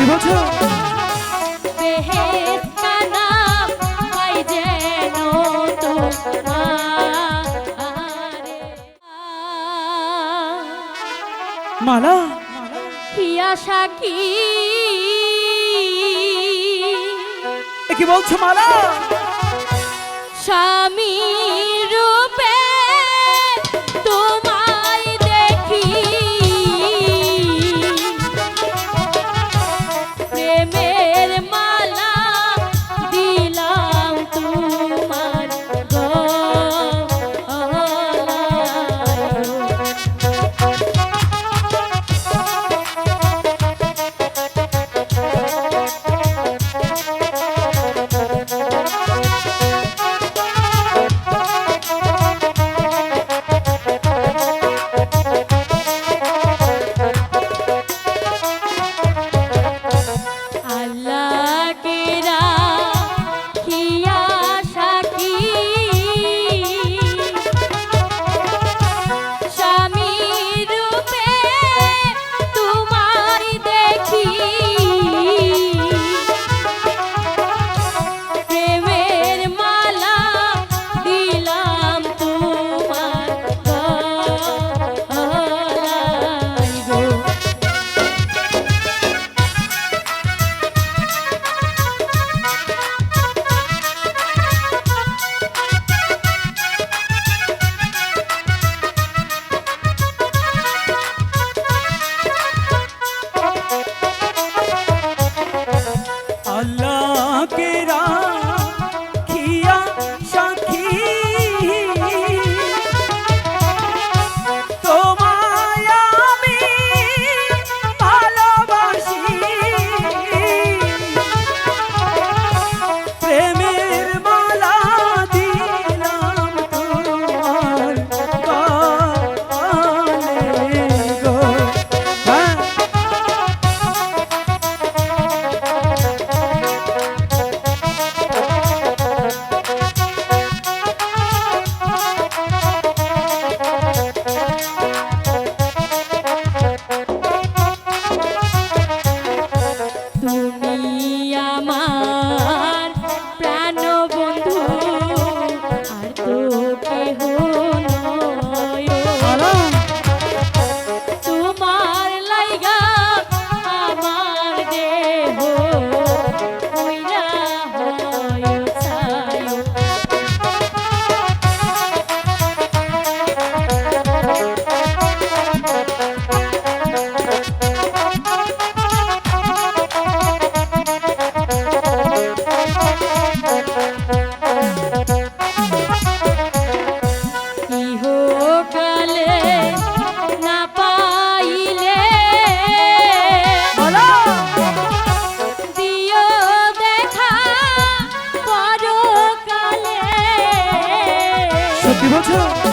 কি বলছো? মালা? আশা কি? কি বলছো মালা? স্বামীর 皮卡丘